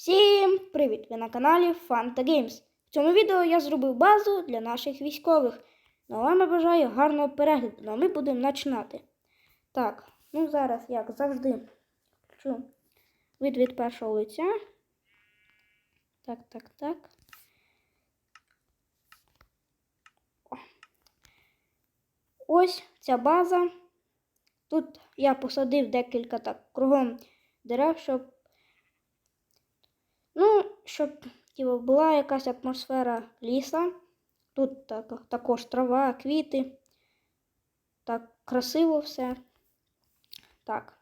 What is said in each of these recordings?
Всім привіт! Ви на каналі Fanta Games. В цьому відео я зробив базу для наших військових. Ну, а вам бажаю гарного перегляду, ну а ми будемо починати. Так, ну зараз, як завжди, включу вид від першого лиця. Так, так, так. Ось ця база. Тут я посадив декілька так кругом дерев, щоб щоб типу, була якась атмосфера ліса. Тут так, також трава, квіти. Так, красиво все. Так,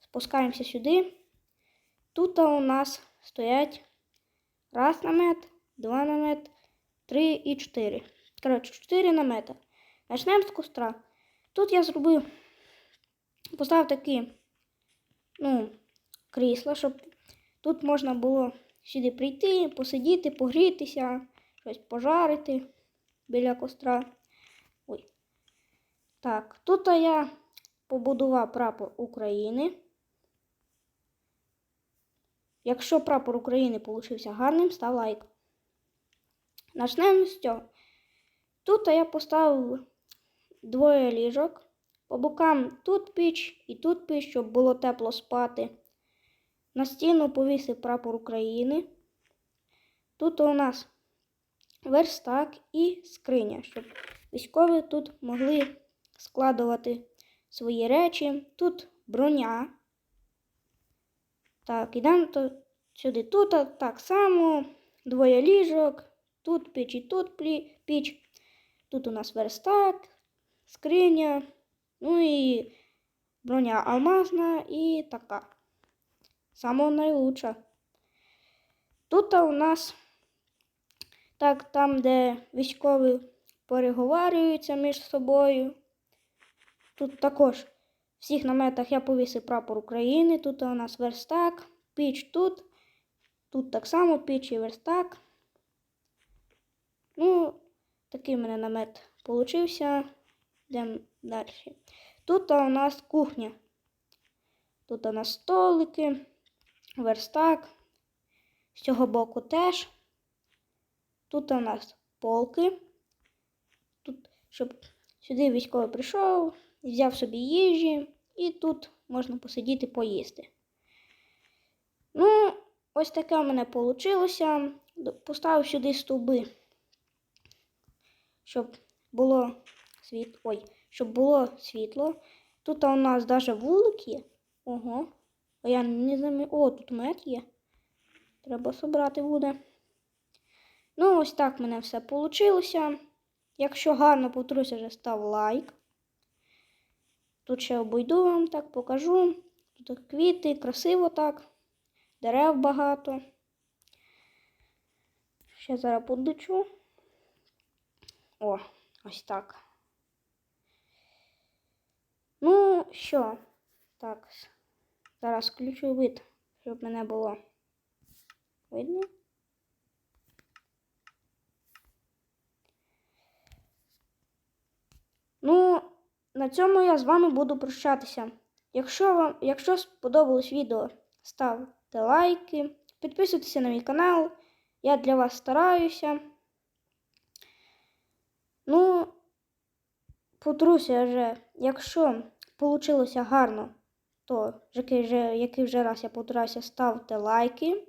спускаємося сюди. Тут у нас стоять раз намет, два намет, три і чотири. Коротше, чотири намета. Почнемо з костра. Тут я зробив, поставив такі, ну, крісла, щоб Тут можна було сюди прийти, посидіти, погрітися, щось пожарити біля костра. Ой. Так, тут я побудував прапор України. Якщо прапор України получився гарним, став лайк. Начнемо з цього. Тут я поставив двоє ліжок. По бокам тут піч і тут піч, щоб було тепло спати. На стіну повісив прапор України. Тут у нас верстак і скриня, щоб військові тут могли складувати свої речі. Тут броня. Так, ідемо сюди. Тут так само двоє ліжок, тут піч і тут піч. Тут у нас верстак, скриня, ну і броня алмазна і така. Саме найлучша. Тут у нас так, там, де військові переговарюються між собою. Тут також в всіх наметах я повісив прапор України. Тут у нас верстак, піч тут. Тут так само піч і верстак. Ну, такий в мене намет получився. Йдемо далі. Тут у нас кухня. Тут у нас столики верстак. З цього боку теж. Тут у нас полки. Тут, щоб сюди військовий прийшов, взяв собі їжі, і тут можна посидіти поїсти. Ну, ось таке в мене вийшло. Поставив сюди стовби, щоб було світло. Ой, щоб було світло. Тут у нас навіть вулик є. Ого. А я не замі... О, тут мед є. Треба собрати буде. Ну, ось так в мене все вийшло. Якщо гарно повторюся, вже став лайк. Тут ще обойду вам так, покажу. Тут квіти, красиво так. Дерев багато. Ще зараз подичу. О, ось так. Ну, що? Так. Зараз включу вид, щоб мене було видно. Ну, на цьому я з вами буду прощатися. Якщо вам, якщо сподобалось відео, ставте лайки, підписуйтесь на мій канал. Я для вас стараюся. Ну, потруся вже, якщо вийшло гарно то який вже, який вже раз я повторюся, ставте лайки.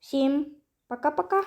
Всім пока-пока!